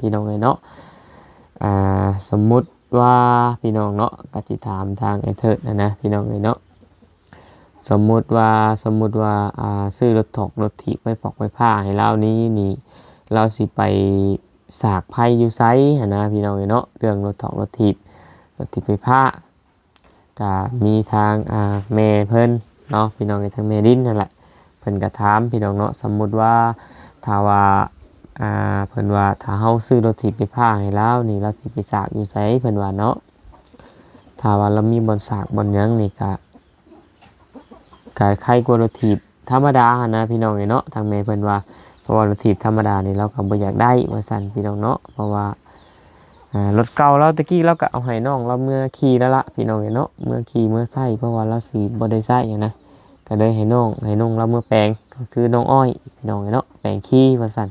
พี่น้องเลยเนาะอ่าสมมุติว่าพี่น้องเนาะก็สิถามทางไอ้เถิดนะนะพี่น้องเลยเนาะสมมุติว่าสมมุติว่าอ่าซื้อรถถกรถถีบไปปอกไปผ้าให้เรานี้นี่เราสิไปสากไพ่อยู่ไซห์นะพี่น้องเอ้ยเนาะเรื่องรถถอกรถถีบรถถีบไปผ้าก็มีทางอ่าแม่เพิ่นเนาะพี่น้องเอ้ทางแม่ดินนั่นแหละเพิ่นก็ถามพี่น้องเนาะสมมุติว่าถ้าว่า อ่าเพิ่นว่าถ้าเฮาซื้อรถถีบไปผ้าให้เรานี่เราสิไปสากอยู่ไสเพิ่นว่าเนาะถ้าว่าเรามีบอนสากบอนหยังนี่ก็ก็ใครกลัวรถถีบธรรมดาหนะพี่น้องเนาะทางแม่เพิ่นว่าเพราะว่ารถถีบธรรมดานี่เราก็บ่อยากได้ว่าสั่นพี่น้องเนาะเพราะว่าอ่ารถเก่าเราตะกี้เราก็เอาให้น้องเราเมื่อขี่แล้วละพี่น้องเนาะเมื่อขี่เมื่อใส่เพราะว่าเราสีบ่ได้ใส่อะนะก็เลยให้น้องให้น้องเราเมื่อแปลงก็คือน้องอ้อยพี่น้องเนาะแปลงขี่ว่าสั่น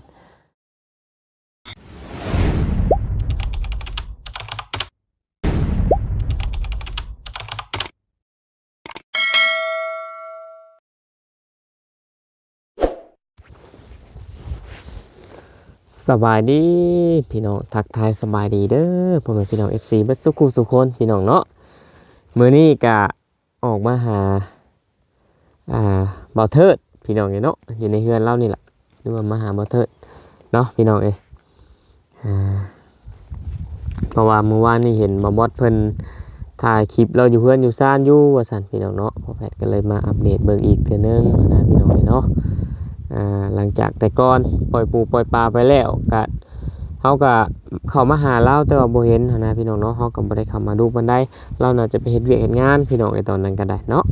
สบายดีพี่น้องทักทายสบายดีเด้อพ่อแม่พี่น้อง FC เบิดสุขุสุคนพี่น้องเนาะมื้อนี้ก็ออกมาหาอ่าบ่าวเทิดพี่น้องเนาะอยู่ในเฮือนเรานี่แหละหรือว่ามาหาบ่าวเทิดเนาะพี่น้องเอ้อ่าเพราะว่าเมื่อวานนี่เห็นบ่าวบอสเพิ่นถ่ายคลิปเราอยู่เฮือนอยู่ซ่านอยู่ว่าซั่นพี่น้องเนาะพอแพทย์ก็เลยมาอัปเดตเบิ่งอีกเทื่อนึงนะพี่น้องเนาะ อ่าหลังจากแต่ก่อนปล่อยปูปล่อยปลาไปแล้วก็เขาก็เข้ามาหาเราแต่ว่าบ่เห็นหั้นนะพี่น้องเนาะเขาก็บ่ได้เข้ามาดูปานใดเราน่าจะไปเฮ็ดเวียกเฮ็ดงานพี่น้องไอ้ตอนนั้นก็ได้เนาะ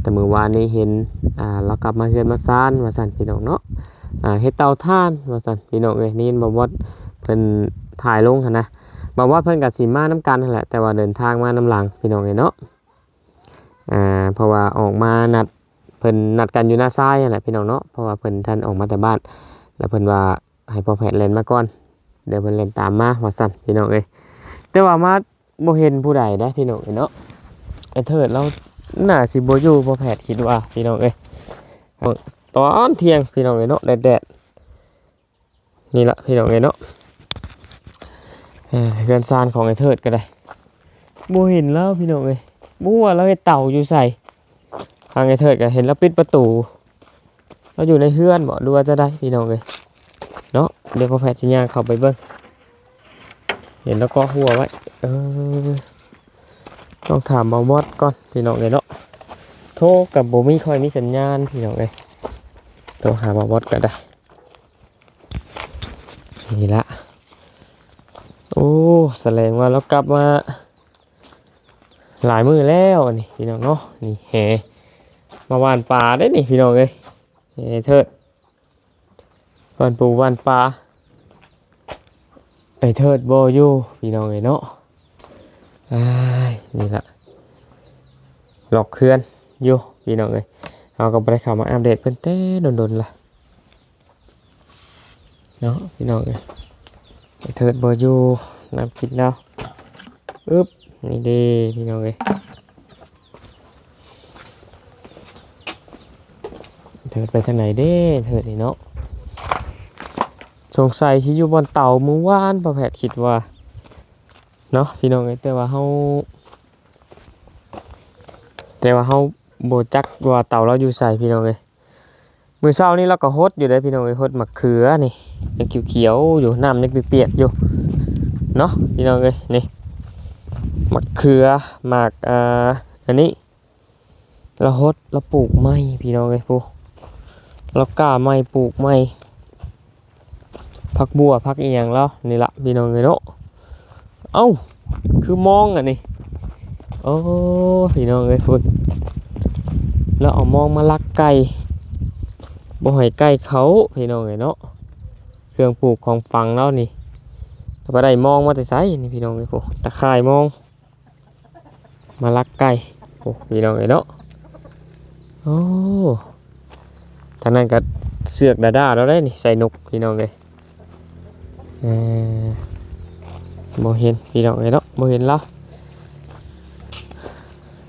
แต่มื้อวานนี้เห็นอ่าเรากลับมาเฮือนมาซ่านว่าซั่นพี่น้องเนาะอ่าเฮ็ดเตาถ่านว่าซั่นพี่น้องเอ้ยนี่บ่ว่าเพิ่นถ่ายลงหั่นนะบ่ว่าเพิ่นก็สิมานํกันนั่นแหละแต่ว่าเดินทางมานํหลังพี่น้องเอ้ยเนาะอ่าเพราะว่าออกมานัด เพิ่นนัดกันอยู่หน้าซ้ายนั่นแหละพี่น้องเนาะเพราะว่าเพิ่นท่านออกมาแต่บ้าน แล้วเพิ่นว่าให้พ่อแพทย์เล่นมาก่อน เดี๋ยวเพิ่นเล่นตามมาว่าซั่นพี่น้องเอ้ยแต่ว่ามาบ่เห็นผู้ใดได้พี่น้องเอ้ยเนาะไอ้เถิดเราน่าสิบ่อยู่พ่อแพทย์คิดว่าพี่น้องเอ้ยตอนเที่ยงพี่น้องเอ้ยเนาะแดดๆนี่ละพี่น้องเอ้ยเนาะเอ้ยเรือนซานของไอ้เถิดก็ได้บ่เห็นแล้วพี่น้องเอ้ยบ่ว่าเราเฮ็ดเต่าอยู่ใส่างไอ้เถิดก็เห็นแล้วปิดประตู เราอยู่ในเฮือนบ่ดูว่าจะได้พี่น้องเลยเนาะเดี๋ยวพอแพทย์สัญญางเข้าไปเบิ้งเห็นแล้วก็หัวไว้เออต้องถามบอบอสก่อนพี่น้องเลยเนาะโทรกับโบมีค่อยมีสัญญาณพี่น้องเลยโทรหาบอบอสก็ได้นี่ละโอ้แสดงว่าเรากลับมาหลายมือแล้วนี่พี่น้องเนาะนี่แห มาหวานปลาได้นี่พี่น้องเลยเฮ้เถิดหวานปูหวานปลาไอเถิดโบอยู่พี่น้องเลยเนาะอ้นี่ละหลอกเคลื่อนอยู่พี่น้องเลยเอาก็ไปข่าวมาอัปเดตเพิ่นเต้โดนๆล่ะเนาะพี่น้องเลยไอเถิดโบอยู่น้ำกินแล้วอึ๊บนี่ดีพี่น้องเอ้ย ถิดไปทางไหนเด้เถิดนี่เนาะสงสัยชิอยู่บนเต่ามือวานประแพทคิดว่าเนาะพี่น้องเอ้ยแต่ว่าเฮาแต่ว่าเฮาโบจักว่าเต่าเราอยู่ใส่พี่น้องเอ้ยมือเช้านี่เราก็ฮดอยู่ได้พี่น้องเอ้ยฮดมะเขือนี่ยังเขียวๆอยู่น้ำยังเปียกๆอยู่เนาะพี่น้องเอ้ยนี่มะเขือหมากอ่าอันนี้เราฮดเราปลูกไม้พี่น้องเลยพู เรากล้าไม้ปลูกไม้พักบัวพักเอียงแล้วนี่ละพี่น้องเลยเนาะเอ้าคือมองอะนี่โอ้พี่น้องเลยพุ่นแล้วเอามองมาลักไก่บ่ให้ไก่เขาพี่น้องเลยเนาะเครื่องปลูกของฟังแล้วนี่ถ้าบ่ได้มองมาแต่ไสนี่พี่น้องเลยพูตะข่ายมอง มาลักไก่โอ้พี่น้องเอ้ยเนาะโอ้ ทางนั้นก็เสือกดาด้าแล้วได้นี่ใส่นกพี่น้องเลยเออบ่เห็นพี่น้องเอ้ยเนาะบ่เห็นแล้ว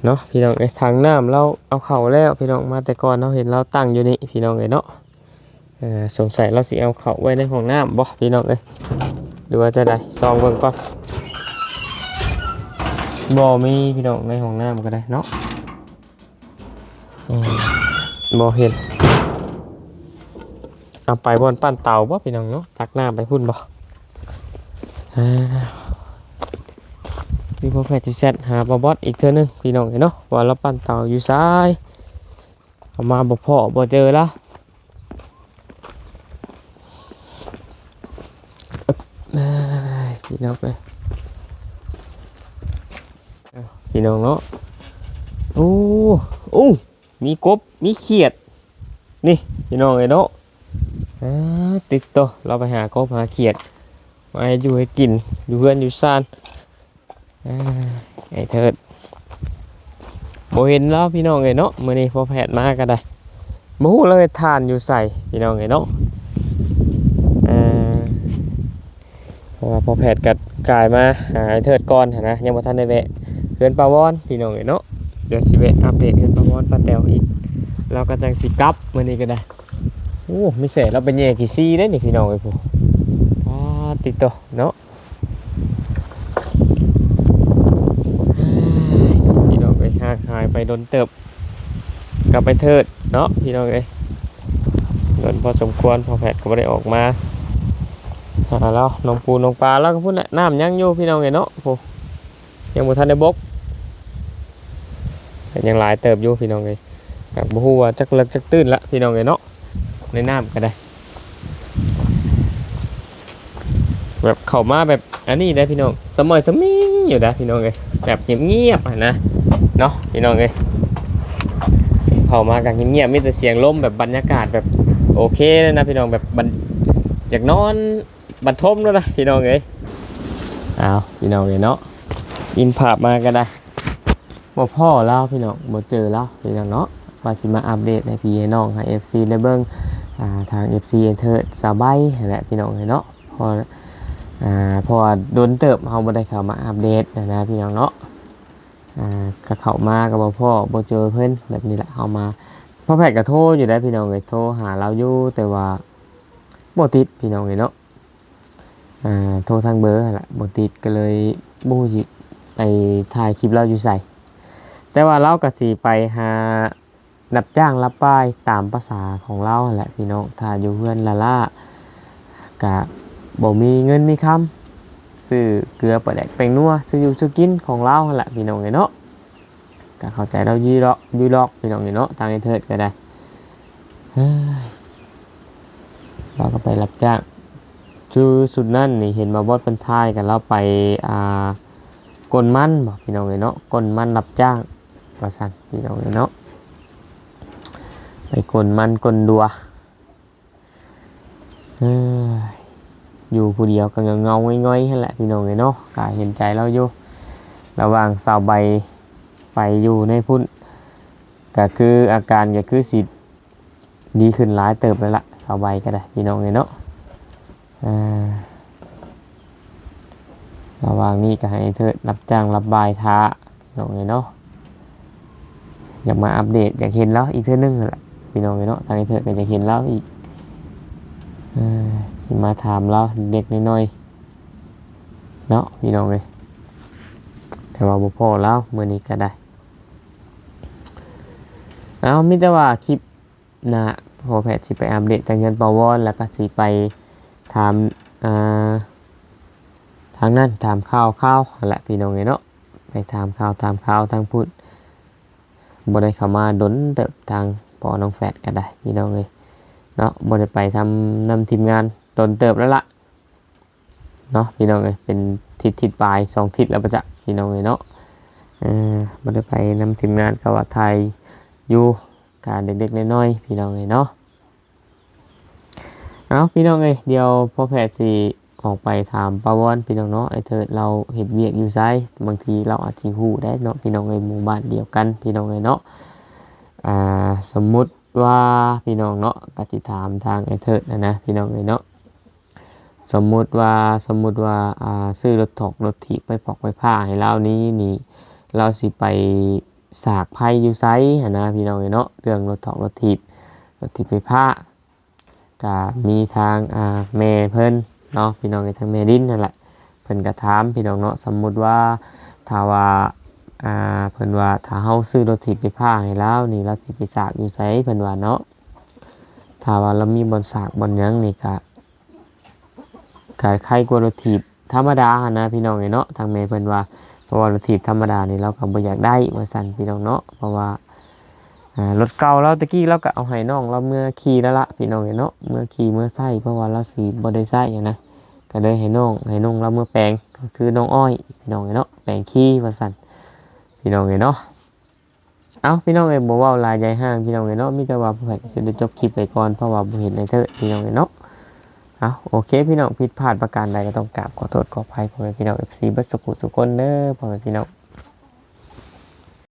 เนาะพี่น้องเอ้ทางน้ำเราเอาเข่าแล้วพี่น้องมาแต่ก่อนเราเห็นเราตั้งอยู่นี่พี่น้องเอ้ยเนาะสงสัยเราสิเอาเข่าไว้ในห้องน้ำบ่พี่น้องเอ้ยหรือว่าจะได้ซองเบิ่งก่อนบ่มีพี่น้องในห้องน้ำก็ได้เนาะบ่เห็น เอาไปบอนปั้นเตาบ่พี่น้องเนาะตักน้ำไปพุ่นบ่อ่ามีพวกแพทย์สิแซดหาบอบอสอีกเทื่อนึงพี่น้องเนาะว่าเราปั้นเตาอยู่ซ้ายเอามาบ่พอบ่เจอล้วได้พี่น้องไปพี่น้องเนาะโอ้โอ้มีกบมีเขียด นี่พี่น้องไอ้เนาะ ติดตัวเราไปหากบหาเขียดมาอยู่ให้กินอยู่เพื่อนอยู่ซ่านอ่าไอ้เถิดโบเห็นแล้วพี่น้องไอ้เนาะมื่อนี้พอแพทย์มาก็ได้บูเลยทานอยู่ใส่พี่น้องไอ้เนาะอ่าเพราะพอแพทย์กัดกายมาหาไอ้เทิดก่อนนะยังบ่ทันได้แวะเพื่อนปาวอนพี่น้องเอ้ยเนาะเดี๋ยวสิแวะอัปเดตเพื่อนปาวอนป้าแตวอีกเราก็จังสิกลับมื้อนี้ก็ได้ โอ้ไม่เสร็จเราเป็นแย่กี่ซี่ได้นี่พี่น้องเอ้ยผู้อ่าติดต่อเนาะพี่น้องเอ้หางหายไปโดนเติบ กลับไปเทิดเนาะพี่น้องเอ้ยโดนพอสมควรพอแพทย์ก็บ่ได้ออกมาหาแล้วน้องปูน้องปลาแล้วก็พูดแหละน้ำยังอยู่พี่น้องไงเนาะโหยังบ่ทันได้บกยังหลายเติบอยู่พี่น้องไงอยากบ่ฮู้ว่าจักเลิกจักตื้นละพี่น้องไงเนาะ ในน้ำก็ได้ แบบเข้ามาแบบอันนี้ได้พี่น้องสมอสมิงอยู่นะพี่น้องไงแบบเงียบๆนะเนาะพี่น้องไงเข้ามากันเงียบๆมีแต่เสียงลมแบบบรรยากาศแบบโอเคเลยนะพี่น้องแบบบรรอยากนอนบันทมแล้วนะพี่น้องเอ้ยเอาพี่น้องเอ้ยเนาะอินภาพมาก็ได้บ่พ่อแล้วพี่น้องบ่เจอแล้วพี่น้องเนาะว่าสิมาอัปเดตให้พี่น้องให้ FC ได้เบิ่ง ทาง FC เอนเตอร์สบายแหละพี่น้องเนาะพออ่าพอโดนเติบเฮาบ่ได้เข้ามาอัปเดตนะนะพี่น้องเนาะอ่าก็เข้ามาก็บ่พ่อบ่เจอเพิ่นแบบนี้แหละเฮามาพ่อแพทย์ก็โทรอยู่ได้พี่น้องเอ้ยโทรหาเราอยู่แต่ว่าบ่ติดพี่น้องเอ้ยเนาะอ่าโทรทางเบอร์แหละบติดก็เลยบฮูสิไปถ่ายคลิปเราอยู่ใส่แต่ว่าเราก็สิไปหา รับจ้างรับป้ายตามภาษาของเราแหละพี่น้องถ้าอยู่เพื่อนละล่ากะบ่มีเงินมีคำซื้อเกลือปลาแดกแป้งนัวซื้ออยู่ซื้อกินของเราแหละพี่น้องไงเนาะก็เข้าใจเรายีรอกยีรอกพี่น้องไงเนาะทางไอเทิดก็ได้เราก็ไปรับจ้างชื่อสุดนั่นนี่เห็นมาบอดเป็นท้ายกันแล้วไปอ่ากลมันบอกพี่น้องเลยเนาะกลมันรับจ้างว่าสันพี่น้องเลยเนาะ ไปกลมันกลดัวอยู่ผู้เดียวก็เงาเงาง่อยๆนั่นแหละพี่น้องเลยเนาะกาเห็นใจเราอยู่ ระหว่างสาวใบไปอยู่ในพุ่นก็คืออาการก็คือสิดีขึ้นหลายเติบแล้วละสาวใบก็ได้พี่น้องเลยเนาะระหว่างนี้ก็ให้เธอรับจ้างรับบายท้าน้องเลยเนาะอยากมาอัปเดตอยากเห็นแล้วอีกเท่านึงแหละ พี่น้องเนาะทางไอ้เธอก็อยากเห็นแล้วอีกอาสิมาถามแล้วเด็กน้อยๆเนาะพี่น้องเลยแต่ว่าบุพอแล้วมือนี้ก็ได้ เอามิแต่ว่าคลิปหนะพอแพทย์สิไปอัปเดตทางเงินปาวอนแล้วก็สิไปถามอ่าทางนั้นถามข่าวข่าวแหละพี่น้องไงเนาะไปถามข่าวถามข่าวทางพูดบ่ได้เข้ามาดนเติบทาง ปอน้องแฟดก็ได้พี่น้องเลยเนาะบ่ได้ไปทำนำทีมงานดนเติบแล้วล่ะเนาะพี่น้องเลยเป็นทิศทิศปลายสองทิศแล้วประจักษ์พี่น้องเลยเนาะเออบ่ได้ไปนำทีมงานกับว่าไทยอยู่การเด็กๆน้อยๆพี่น้องเลยเนาะเอาพี่น้องเอ้ยเดี๋ยวพอแพทย์สิออกไปถามปาวอนพี่น้องเนาะไอเธอเราเห็นเวียกอยู่ไซบางทีเราอาจจะหูได้เนาะพี่น้องเอ้ยหมู่บ้านเดียวกันพี่น้องเอ้ยเนาะ อ่าสมมุติว่าพี่น้องเนาะก็จิถามทางไอ้เธอนะนะพี่น้องเอ้ยเนาะสมมุติว่าสมมุติว่าอ่าซื้อรถถกรถถีบไปปอกไปผ้าให้เรานี้นี่เราสิไปสากไพ่อยู่ไซนนะพี่น้องเอ้ยเนาะเรื่องรถถกรถถีบรถถีบไปผ้าก็มีทางอ่าแม่เพิ่นเนาะพี่น้องไอ้ทางแม่ดินนั่นแหละเพิ่นก็ถามพี่น้องเนาะสมมุติว่าถ้าว่า อ่าเพิ่นว่าถ้าเฮาซื้อรถถีบไปพาให้แล้วนี่เราสิไปสากอยู่ไสเพิ่นว่าเนาะถ้าว่าเรามีบอนสากบอนหยังนี่ก็ก็ใครกลัวรถถีบธรรมดาหนะพี่น้องเนาะทางแม่เพิ่นว่าเพราะว่ารถถีบธรรมดานี่เราก็บ่อยากได้ว่าซั่นพี่น้องเนาะเพราะว่าอ่ารถเก่าเราตะกี้เราก็เอาให้น้องเราเมื่อขี่แล้วละพี่น้องเนาะเมื่อขี่เมื่อใส่เพราะว่าเราสีบ่ได้ใส่อะนะก็เลยให้น้องให้น้องเราเมื่อแปลงก็คือน้องอ้อยพี่น้องเนาะแปลงขี้ว่าสั่น พี่น้องเนาะเอาพี่น้องเอ้ยบ่เว้าลายใหญ่ห้างพี่น้องเนาะมีแต่ว่าเพิ่นสิได้จบคลิปไปก่อนเพราะว่าบ่เห็นในเถิดพี่น้องเนาะเอาโอเค พี่น้องผิดพลาดประการใดก็ต้องกราบขอโทษขออภัยพ่อแม่พี่น้อง FC บัดสุขุสุกคนเด้อพ่อแม่พี่น้อง